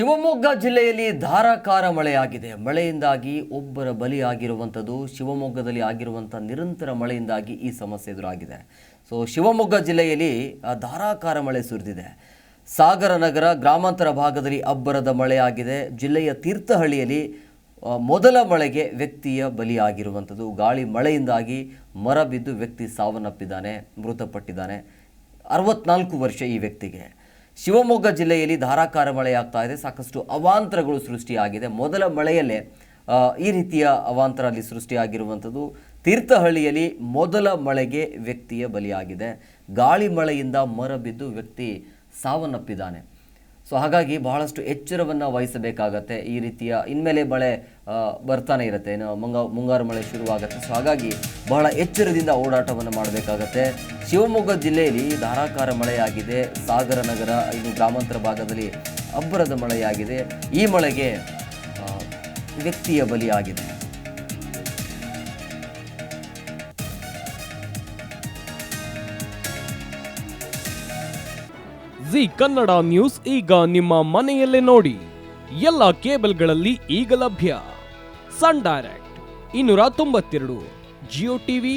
ಶಿವಮೊಗ್ಗ ಜಿಲ್ಲೆಯಲ್ಲಿ ಧಾರಾಕಾರ ಮಳೆಯಾಗಿದೆ. ಮಳೆಯಿಂದಾಗಿ ಒಬ್ಬರ ಬಲಿಯಾಗಿರುವಂಥದ್ದು ಶಿವಮೊಗ್ಗದಲ್ಲಿ ಆಗಿರುವಂಥ ನಿರಂತರ ಮಳೆಯಿಂದಾಗಿ ಈ ಸಮಸ್ಯೆ ಎದುರಾಗಿದೆ. ಸೊ ಶಿವಮೊಗ್ಗ ಜಿಲ್ಲೆಯಲ್ಲಿ ಧಾರಾಕಾರ ಮಳೆ ಸುರಿದಿದೆ. ಸಾಗರ ನಗರ ಗ್ರಾಮಾಂತರ ಭಾಗದಲ್ಲಿ ಅಬ್ಬರದ ಮಳೆಯಾಗಿದೆ. ಜಿಲ್ಲೆಯ ತೀರ್ಥಹಳ್ಳಿಯಲ್ಲಿ ಮೊದಲ ಮಳೆಗೆ ವ್ಯಕ್ತಿಯ ಬಲಿಯಾಗಿರುವಂಥದ್ದು ಗಾಳಿ ಮಳೆಯಿಂದಾಗಿ ಮರ ಬಿದ್ದು ವ್ಯಕ್ತಿ ಸಾವನ್ನಪ್ಪಿದ್ದಾನೆ, ಮೃತಪಟ್ಟಿದ್ದಾನೆ. ಅರವತ್ನಾಲ್ಕು ವರ್ಷ ಈ ವ್ಯಕ್ತಿಗೆ. ಶಿವಮೊಗ್ಗ ಜಿಲ್ಲೆಯಲ್ಲಿ ಧಾರಾಕಾರ ಮಳೆಯಾಗ್ತಾ ಇದೆ. ಸಾಕಷ್ಟು ಅವಾಂತರಗಳು ಸೃಷ್ಟಿಯಾಗಿದೆ. ಮೊದಲ ಮಳೆಯಲ್ಲೇ ಈ ರೀತಿಯ ಅವಾಂತರ ಅಲ್ಲಿ ಸೃಷ್ಟಿಯಾಗಿರುವಂಥದ್ದು ತೀರ್ಥಹಳ್ಳಿಯಲ್ಲಿ ಮೊದಲ ಮಳೆಗೆ ವ್ಯಕ್ತಿಯ ಬಲಿಯಾಗಿದೆ. ಗಾಳಿ ಮಳೆಯಿಂದ ಮರ ಬಿದ್ದು ವ್ಯಕ್ತಿ ಸಾವನ್ನಪ್ಪಿದ್ದಾನೆ. ಸೊ, ಹಾಗಾಗಿ ಬಹಳಷ್ಟು ಎಚ್ಚರವನ್ನು ವಹಿಸಬೇಕಾಗತ್ತೆ. ಈ ರೀತಿಯ ಇನ್ಮೇಲೆ ಮಳೆ ಬರ್ತಾನೆ ಇರುತ್ತೆ. ಮುಂಗಾರು ಮಳೆ ಶುರುವಾಗುತ್ತೆ. ಸೊ, ಹಾಗಾಗಿ ಬಹಳ ಎಚ್ಚರದಿಂದ ಓಡಾಟವನ್ನು ಮಾಡಬೇಕಾಗತ್ತೆ. ಶಿವಮೊಗ್ಗ ಜಿಲ್ಲೆಯಲ್ಲಿ ಧಾರಾಕಾರ ಮಳೆಯಾಗಿದೆ. ಸಾಗರ ನಗರ, ಇನ್ನು ಗ್ರಾಮಾಂತರ ಭಾಗದಲ್ಲಿ ಅಬ್ಬರದ ಮಳೆಯಾಗಿದೆ. ಈ ಮಳೆಗೆ ವ್ಯಕ್ತಿಯ ಬಲಿಯಾಗಿದೆ ಜಿ ಕನ್ನಡ ನ್ಯೂಸ್ ಈಗ ನಿಮ್ಮ ಮನೆಯಲ್ಲೇ ನೋಡಿ. ಎಲ್ಲ ಕೇಬಲ್ಗಳಲ್ಲಿ ಈಗ ಲಭ್ಯ. ಸನ್ ಡೈರೆಕ್ಟ್, ಇನ್ನೂರ ತೊಂಬತ್ತೆರಡು, ಜಿಯೋ ಟಿವಿ